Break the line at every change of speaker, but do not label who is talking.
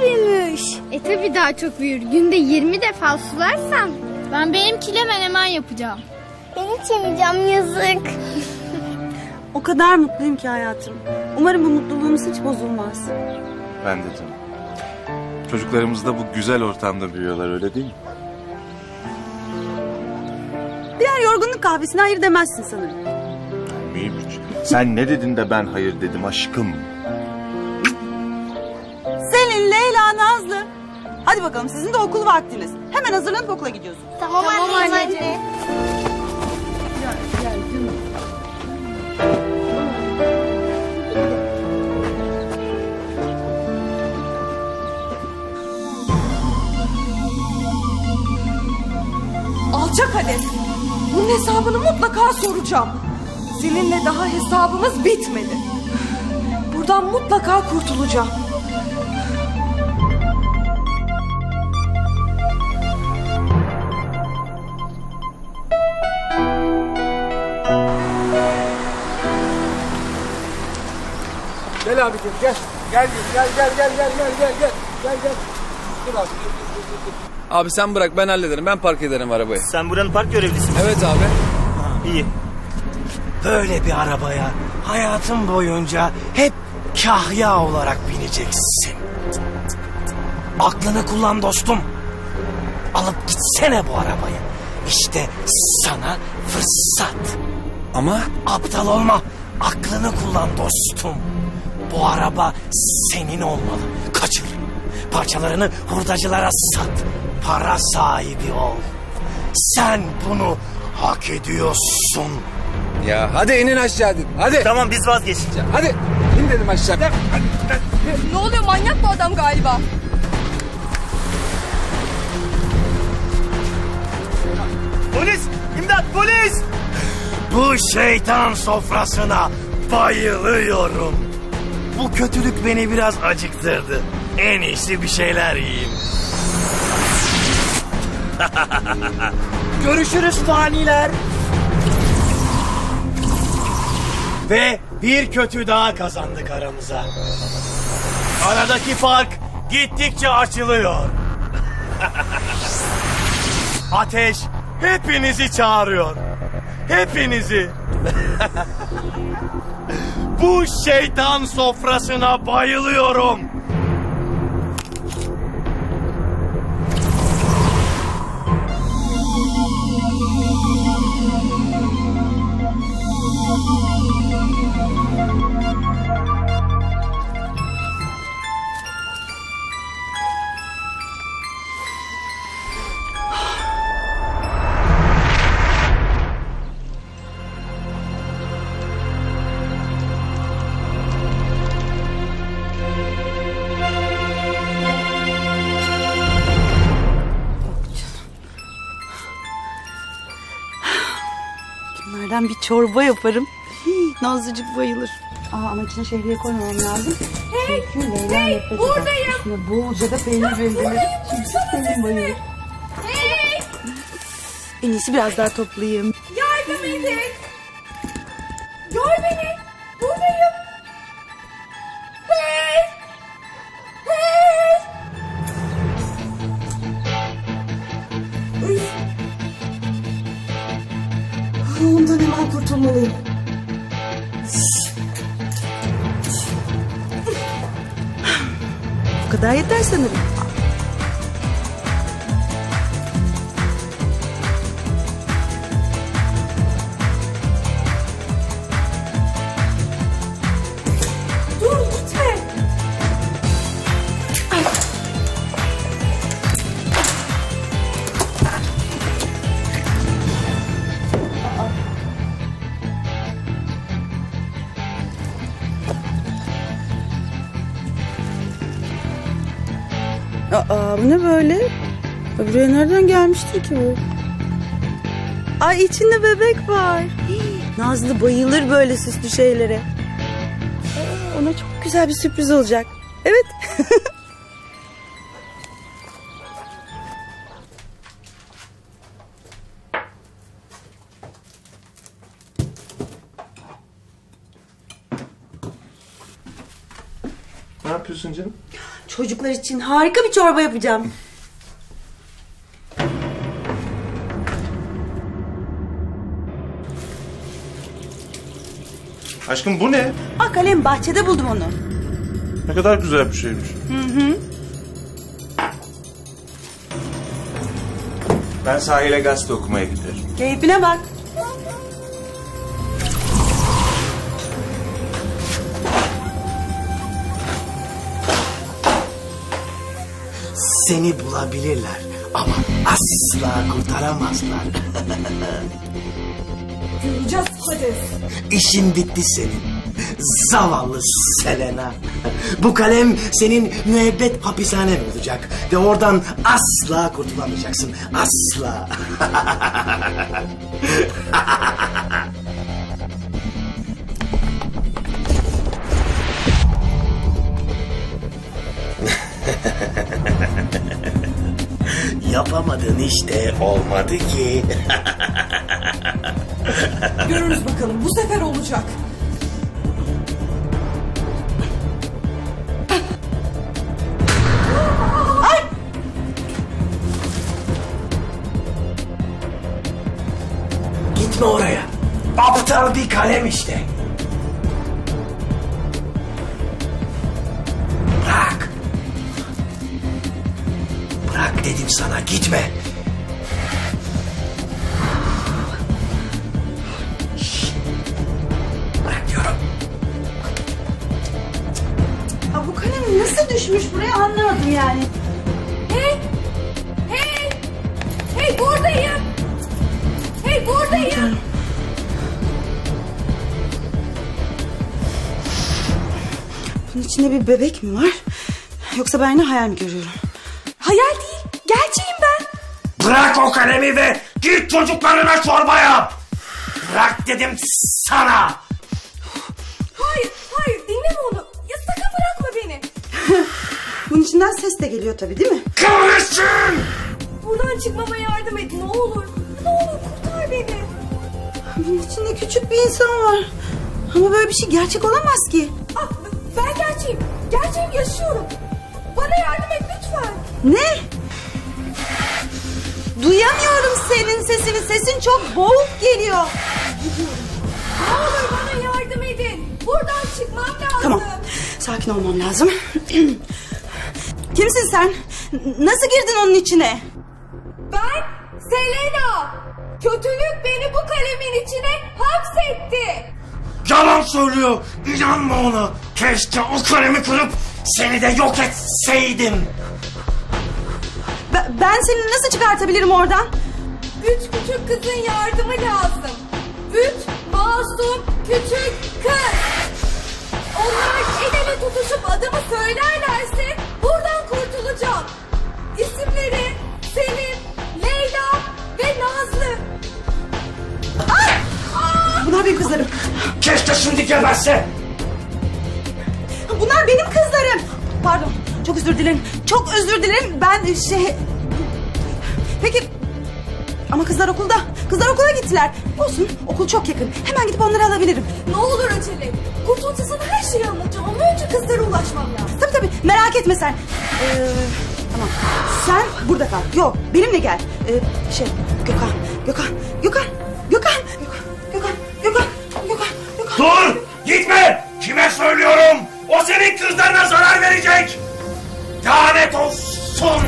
büyümüş.
E tabi daha çok büyür. Günde 20 defa sularsan.
Ben benimkiyle menemen yapacağım.
Ben içemeyeceğim yazık.
O kadar mutluyum ki hayatım. Umarım bu mutluluğumuz hiç bozulmaz.
Ben de canım. Çocuklarımız da bu güzel ortamda büyüyorlar öyle değil mi?
Diğer yorgunluk kahvesine hayır demezsin sanırım.
Mühimmiş. Sen ne dedin de ben hayır dedim aşkım.
Selin, Leyla, Nazlı. Hadi bakalım sizin de okul vaktiniz. Hemen hazırlanıp okula gidiyorsunuz.
Tamam, anne.
anneciğim.
Alçak Hades. Bunun hesabını mutlaka soracağım. Seninle daha hesabımız bitmedi. Buradan mutlaka kurtulacağım.
Gel abicim gel. Gel gel gel gel gel gel gel gel. Gel gel. Dur abi. dur, dur, dur, dur.
Abi sen bırak ben hallederim. Ben park ederim arabayı.
Sen buranın park görevlisi misin?
Evet abi.
İyi. Böyle bir arabaya hayatın boyunca hep kahya olarak bineceksin. Aklını kullan dostum. Alıp gitsene bu arabayı. İşte sana fırsat.
Ama
Aptal olma. Aklını kullan dostum. Bu araba senin olmalı. Kaçır. Parçalarını hurdacılara sat. Para sahibi ol. Sen bunu hak ediyorsun.
ya hadi inin aşağı dedim. Hadi.
Tamam biz vazgeçtik.
Hadi. İn dedim aşağı.
Ne oluyor manyak bu adam galiba.
Polis! İmdat polis! Bu şeytan sofrasına bayılıyorum. Bu kötülük beni biraz acıktırdı. En iyisi bir şeyler yiyeyim. Görüşürüz faniler. Ve bir kötü daha kazandık aramıza. Aradaki fark gittikçe açılıyor. Ateş hepinizi çağırıyor. Hepinizi. Bu şeytan sofrasına bayılıyorum.
Bunlardan bir çorba yaparım. Hii, Nazlıcık bayılır. Aa, ama içine şehriye koymamam lazım. Hey, Çünkü Leyla hey, buradayım. Üstüne bolca da peynir rendelerim. Çünkü Selin bayılır. Hey. En iyisi biraz daha toplayayım.
Kurtulmalıyım.
Bu kadar yeter sanırım. Aa, ne böyle? Ya Buraya nereden gelmiştir ki bu? Ay içinde bebek var. Nazlı bayılır böyle süslü şeylere. Aa, Ona çok güzel bir sürpriz olacak. Evet.
Ne yapıyorsun canım?
Çocuklar için harika bir çorba yapacağım.
Aşkım bu ne?
Aa kalem bahçede buldum onu.
Ne kadar güzel bir şeymiş. Ben sahile gazete okumaya giderim.
Keyfine bak.
Seni bulabilirler ama asla kurtaramazlar.
Göreceğiz hadi.
İşin bitti senin. Zavallı Selena. Bu kalem senin müebbet hapishanen olacak. Ve oradan asla kurtulamayacaksın. Asla. Yapamadın işte olmadı ki.
Görürüz bakalım bu sefer olacak.
Gitme oraya. Aptal bir kalem işte. Dedim sana gitme. Şşt. Bırak diyorum.
Aa, bu kalem nasıl düşmüş buraya anlamadım yani.
Hey! Hey! Hey buradayım! Hey buradayım!
Bunun içinde bir bebek mi var? Yoksa ben ne hayal mi görüyorum?
Hayal değil.
Bırak o kalemi ve git çocuklarına çorba yap. Bırak dedim sana.
Hayır hayır dinleme onu. Ya sakın bırakma beni.
Bunun içinden ses de geliyor tabii değil mi?
Kahretsin!
Buradan çıkmama yardım et ne olur. Ne olur kurtar beni.
Bunun içinde küçük bir insan var. Ama böyle bir şey gerçek olamaz ki.
Ah, ben gerçeğim. Gerçeğim yaşıyorum. Bana yardım et lütfen.
Ne? Duyamıyorum senin sesini. Sesin çok boğuk geliyor.
Ne olur bana yardım edin. Buradan çıkmam lazım.
Tamam. Sakin olmam lazım. Kimsin sen? Nasıl girdin onun içine?
Ben Selena. Kötülük beni bu kalemin içine hapsetti.
Yalan söylüyor. İnanma ona. Keşke o kalemi kırıp seni de yok etseydim.
Ben, seni nasıl çıkartabilirim oradan?
Üç küçük kızın yardımı lazım. Üç masum küçük kız. Onlar el ele tutuşup adımı söylerlerse buradan kurtulacağım. İsimleri Selim, Leyla ve Nazlı.
Bunlar benim kızlarım.
Keşke şimdi geberse.
Bunlar benim kızlarım. Pardon. Çok özür dilerim. Çok özür dilerim. Ben şey... Peki ama kızlar okulda. Kızlar okula gittiler. Olsun okul çok yakın. Hemen gidip onları alabilirim.
Ne olur acele. Kurtuluşa sana her şeyi anlatacağım. Ama önce kızlara ulaşmam lazım.
Tabii tabii merak etme sen. Ee, tamam sen burada kal. Yok benimle gel. Ee, şey Gökhan. Gökhan. Gökhan. Gökhan. Gökhan. Gökhan. Gökhan. Gökhan. Dur
gitme. Kime söylüyorum? O senin kızlarına zarar verecek. Lanet olsun.